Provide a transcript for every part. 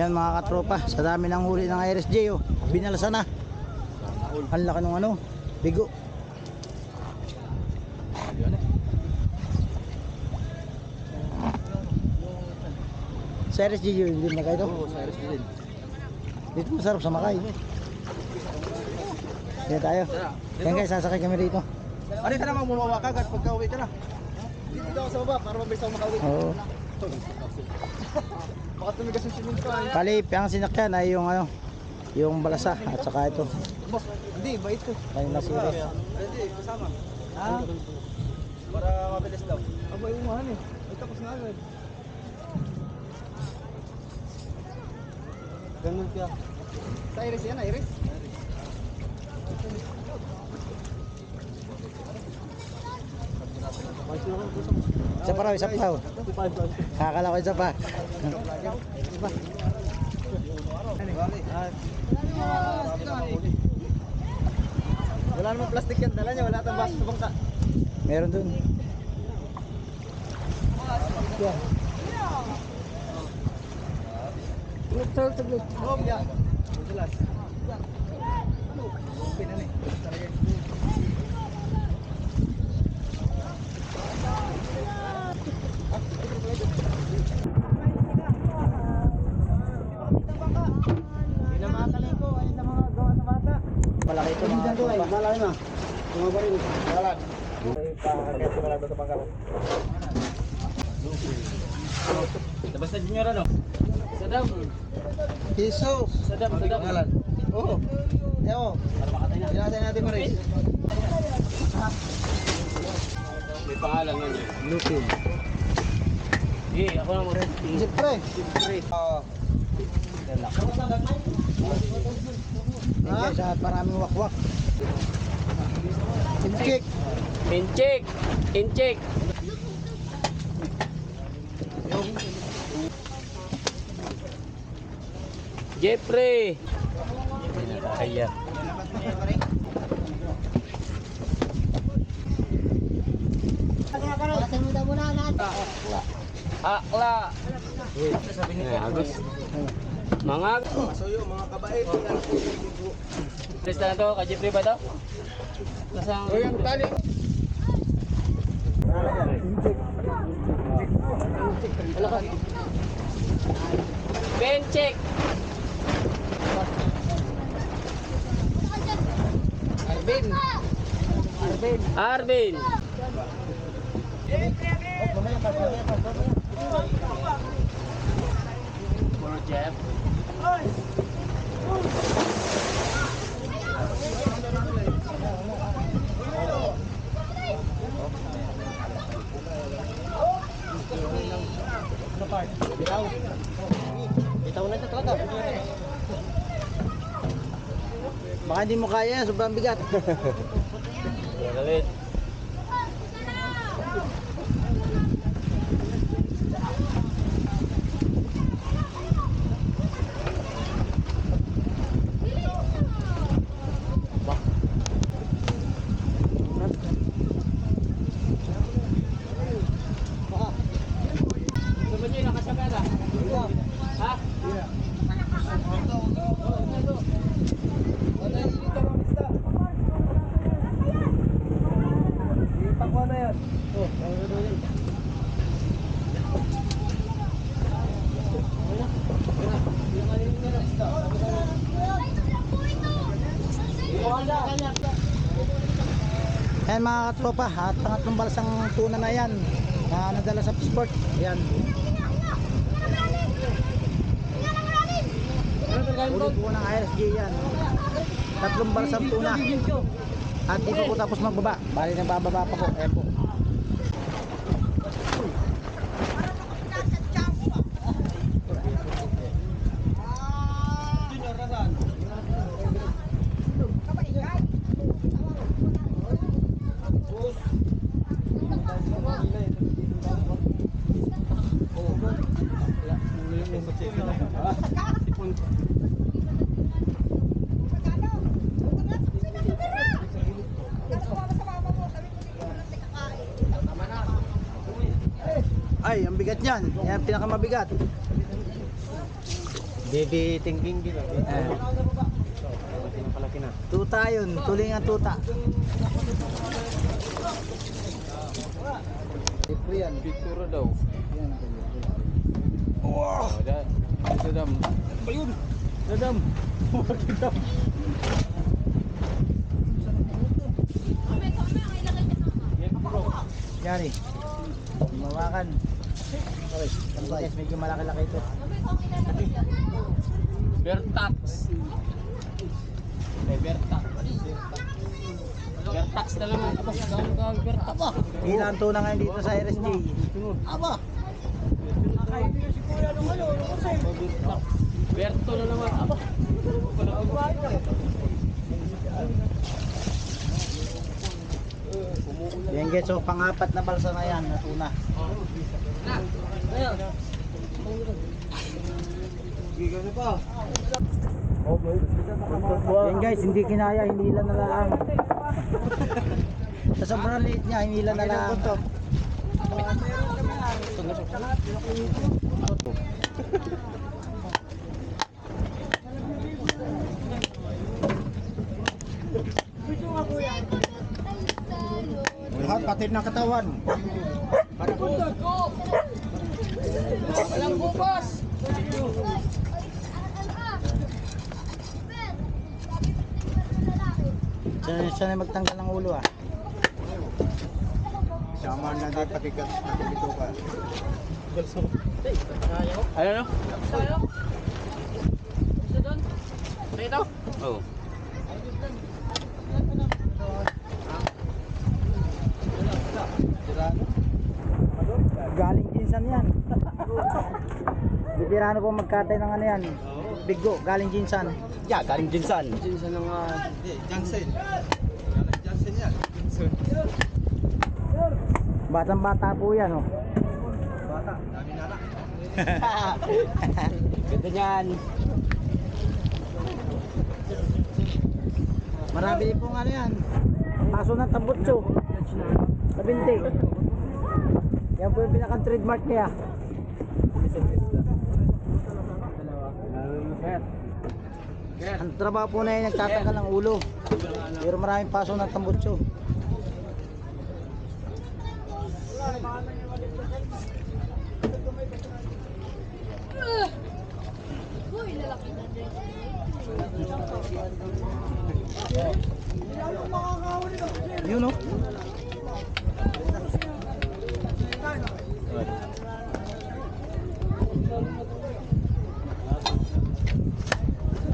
Yan mga katropa, sa dami ng huli ng RSJ oh. Binalasa na. Ang laki ng ano, bigo. Sa RSJ yun, hindi na kayo to? Oo, sa RSG din. Dito masarap sa Makay. Sige tayo. Yan guys, sasakay kami rito. Ano ka naman mumawa ka agad pagka uwi ka na? Dito daw sa baba para mabilis ako makauwi. Oo. Baka tumigas yung. Bali, ang sinakyan ay yung ano, yung balasa at saka ito. Boss, hindi, bait ko. Kanina series. Hindi, kasama. Ah, Para mabilis daw. Aba, yung mahal eh. Ay, tapos na agad. Ganun kaya. Sa Iris yan, Iris? Isa pa raw, isa pa raw. Kakala ko isa pa. Wala namang plastic yan, dala niya, wala tayong baso bangka. Meron dun. Yan. Saglit, saglit. Oh, yeah. Madalas. Okay na na eh. Talaga. Pinamakalay ko, ayun sa mga gawa sa bata. Malaki ito tropa. Malaki na. Tumaba rin. Wala. Pakakaya ko na lang sa bangka ko. Basta junior ano? Sadam. Jesus. Sadam, sadam. Ngalan. Oo. Ewo. Para makatay na. Tinatay natin pa rin. May pangalan nga niya. Lupin. Sige, ako na mo. Siyempre. Siyempre. Oo. Guys, at maraming wakwak. Timchik. Incheck! Incheck! Jeffrey! Kaya. Akla! Masuyo, mga kabait. Lista na to, ka Jeffrey ba to? Nasang... O yung tali. Ben check! Arvin. Arvin. Arvin! Jeff. Bitaw. Bitaw na ito talaga. Baka hindi mo kaya, sobrang bigat. Galit. Gusto niyo nakasagana? Ha? Ipakuha na yan. Oh, ano na yan? Ayan mga katropa, at pangatlong balasang tuna na yan na nadala sa sport. Ayan. Ulit po ng ISG yan. Tatlong balasang tuna. At di pa po tapos magbaba. Bali na bababa pa po. Ayan po. Ay, ang bigat niyan. Yan ang pinakamabigat. Baby thinking din. Eh. Tuta yun, tulingan tuta. Siyempre yan. Picture daw. Yan. Wow! Oh, da. Ito dam. Ayun! Dadam! Dadam! Yan eh. Mawakan. Guys, medyo malaki-laki ito. Bertax. Eh, Bertax. Bertax na. Aba, gawin ka Bertax. Aba. Ilan tuna ngayon dito sa RSJ. Aba. Berto na naman. Aba. Yan guys, so pangapat na balsa na yan, na tuna. Ayun. Yan guys, hindi kinaya, hinila na lang. sa sobrang liit niya, hinila na lang. Lahat pati ng katawan. Walang bukas. Siya, siya na magtanggal ng ulo ah. Sama na din pati ka. Pati ito ka. Ano no? Gusto doon? Dito? Oo. Galing jinsan yan. Bibirano po magkatay ng ano yan. Bigo, galing jinsan. Yeah, galing Jinsan. Sinsa ng uh, Jansen. Jansen yan. Batang bata po yan oh. Bata, dami na anak. Ganda niyan. Marami din pong ano yan. Paso ng tambutso. Sa binti. Yan po yung pinakang trademark niya. Ang trabaho po na yan, nagtatanggal ng ulo. Pero maraming paso ng tambutso. Yun oh.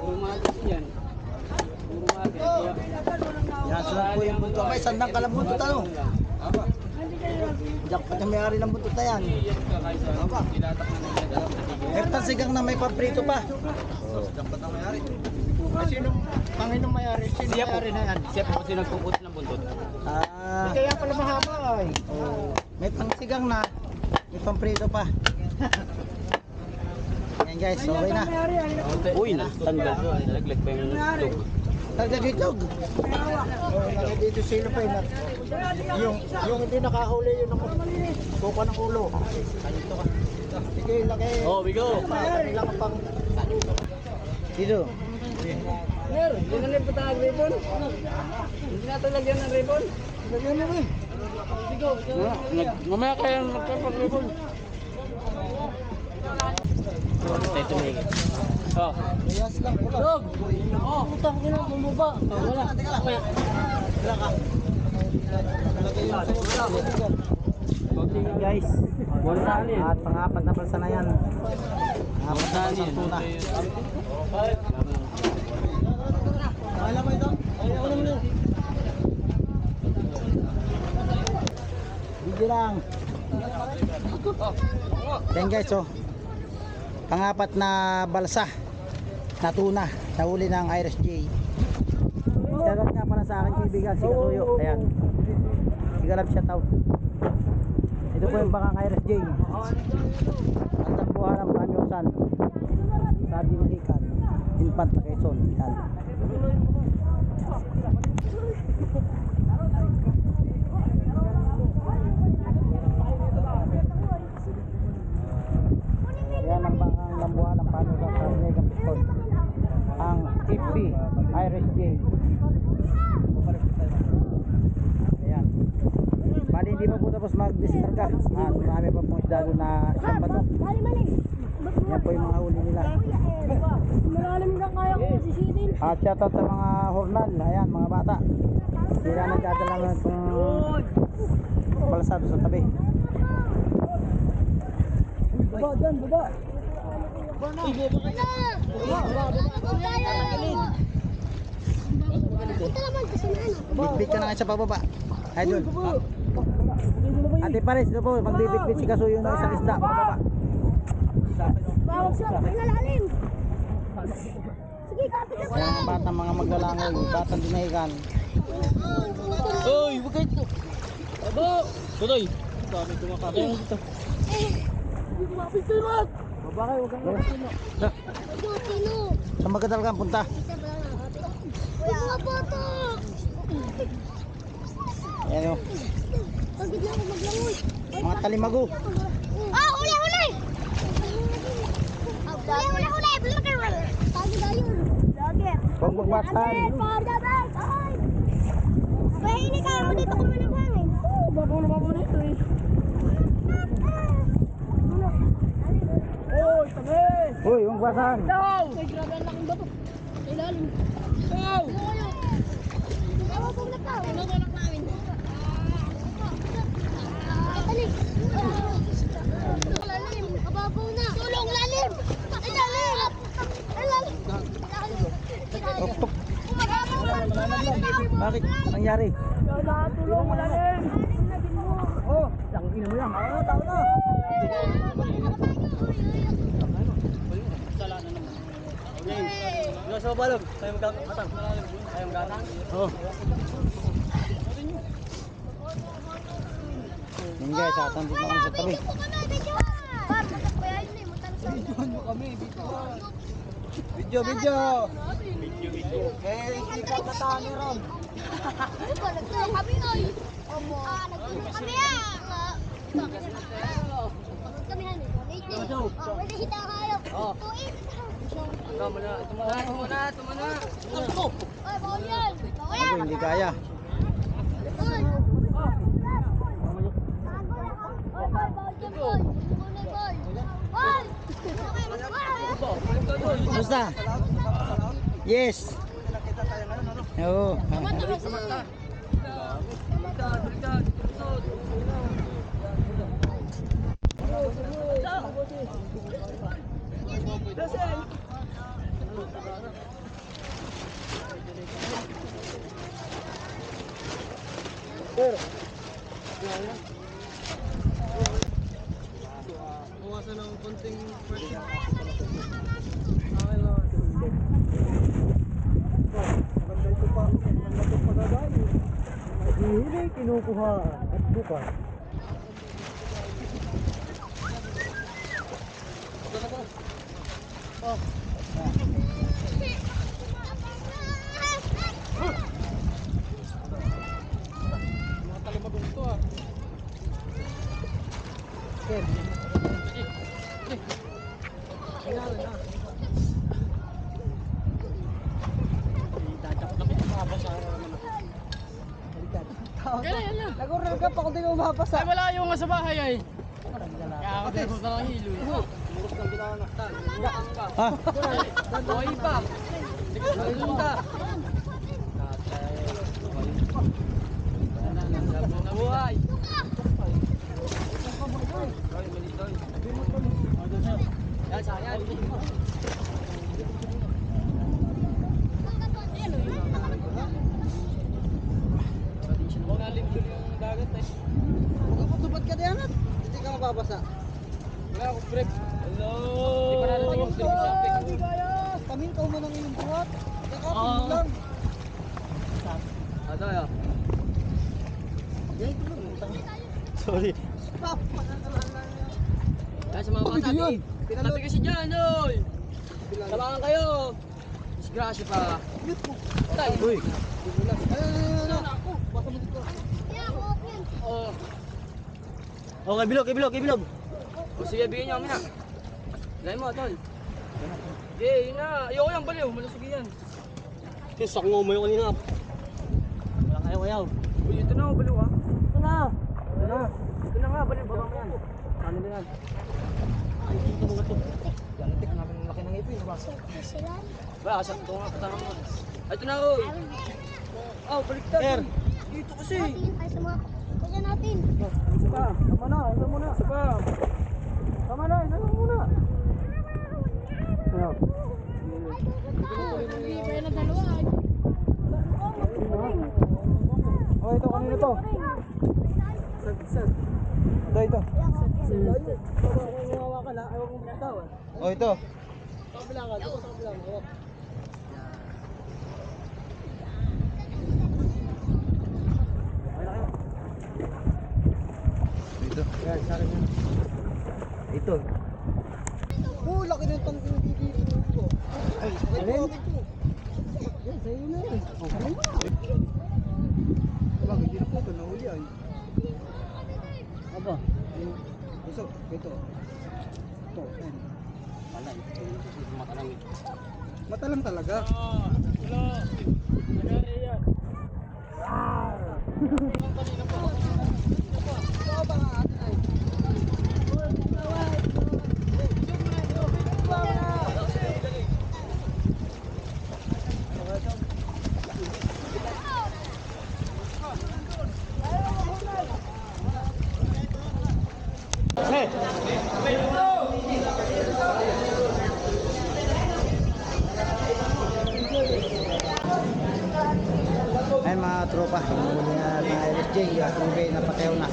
Puro mga yan. Puro mga kaya. Yan, sunod po kalang buntot ano. Pa yung may-ari ng buntot na yan. Heptan sigang na may paprito pa. Dapat ang mayari. Kasi nung Panginoong mayari, sino Siya po. mayari na yan? Siya po kasi nagpuput ng buntot. Ah, Kaya pala mahaba ay. oh, may pangsigang na. May pamprito pa. Yan guys, okay na. Uy, natanggal. Nalaglag pa yung tug. Tagdagitog. Oh, dito sino pa yun. Yung, yung hindi nakahuli yun ang buka ng ulo. Sige, laki. Oh, bigo. Kanila ka pang Dito. Mer, hindi na lang patang ribbon. Hindi na talagyan ng ribbon. Lagyan mo rin. Mamaya kayo magpapag-ribbon. Tayo tumingin. Oh. Yes lang pula. Oh, putang ina, bumaba. Oh, wala. Wala ka. Yan guys. Bonsali. At pangapat na balsa na yan. Pangapat na mo yun. Video lang. Yan guys oh. Pangapat na balsa na tuna na huli ng Irish J. Shoutout nga pala sa akin kaibigan si Kasuyo. Ayan. Sigalab shout out. Ito po yung bakang Irish J. Ang tambuhan ng Panyusan. Sa Dinahikan. Infant Quezon. Yan. RSJ. Ayan. Bali, hindi pa po tapos mag-discard. Ah, marami pa pong isdalo na isang bato. Yan po yung mga uli nila. Malalim na kaya ko masisitin. At shout sa mga hornal. Ayan, mga bata. Sila nagdadala ng itong palasado sa tabi. Baba, dyan, baba. Baba na! Baba na! Baba na! Baba na! Bitbit ka na nga sa pababa. Idol. Ate Pares, ito po, magbibitbit si Kasuyo ng isang isda pababa. Bawag siya, pinalalim. Sige, kapit na Yan ang batang mga maglalangoy, batang dinahigan. Hoy, wag kayo ito. Abo! Tuloy. Dami kumakain dito. Kapit na naman. Baba kayo, huwag kang? Sino? Sa Magadal ka punta. Uy, boto! Ayan o, maglangoy. mga talimago. Ah, huli, huli! Huli, huli, huli! Vlogger! Vlogger. Huwag magwasan. Mahinig ka ako dito kung walang hangin. Oo, babaw na babaw na ito eh. Hoy, tabi! Uy, huwag! Ay, grabe ang laking bato. Ilalim. Ano. Bakit? Nangyari? Tulong mo lalim! Oh, lang ina mo yan. Ah, tao na. Wala sa balog. Tayo magkakatang. Tayo magkakatang. Oh. Yun guys, atandit na kami sa tabi. Video, video. Eh, hindi ka matani ron. Kami oy. Ah, nagtulong kami ah. Kami. Oh, hita kayo. Oh. Tuig. Tama na. Ito muna, ito muna, ito muna. Oy, bawal yan. Bawal Ako, yan. hindi kaya. Oy. Oy, bawal yan, boy. Muna, boy. Boy. Boy. Basta? Yes. Oo. Buwasan ng konting Maganda ito pa. Maganda ito pagagayo. Hihili, kinukuha. At bukas. mga talimagong ito ah. Nagurral ka pa kung di ka mapasa. Ay, malayo nga sa bahay ay. Kaya ako din na lang hilo. Muros lang ginawa na. Gaan ka. Ha? Buhay pa. Saludo ka. Buhay. Yan, sayang. Malalim doon yung dagat eh. Magpapatubad ka diyan at hindi ka mababasa. Wala akong break. Hello! Di pa narating yung break sa break. Hindi kaya. Pamintaw mo ng iyong buhat. Kakapin mo lang. Ano ya? Sorry. Kaya sa mga bata, yun? tabi kasi dyan, oy! Salangan kayo! Disgrasya pa. Tay! Uy. Ayun, ayun, ayun. Ako. Basa mo dito. Oh, Okay, bilog, ibilog, ibilog. oh sige, bigyan niyo kami na. Gaya mo, tol. Okay, yun na. Ayoko yan, baliw. Malusog yan. Kisak mo mo yung kanina. Walang ayaw-ayaw. Uy, ito na, oh, baliw ah. Ito na. Ito na. Ito na nga, baliw. Ano na yan? Gantik namin ang laki ng ipin. Ba, asa ito nga patama mo. Ay, ito na ako. Oh, baliktad. Sir. Dito kasi. Natin tayo sa mga kapatid natin. Isa pa. Tama na, isa muna. Isa pa. Tama na, isa lang muna. Ano? Oh, ito kanino to? Ito, ito. Oh, ito. Ito. Yan, sa akin yan. Ito. Oh, laki ng tangking dito ko. Ay, alin? Yan, sa'yo na yan. Oh. Wala, hindi na po ito. Nahuli ay. Aba, yung gusto, ito. Ito, yan. Malay. Matalang. Matalam talaga. Ayun mga tropa, natin ang LSJ, at ube na patew na.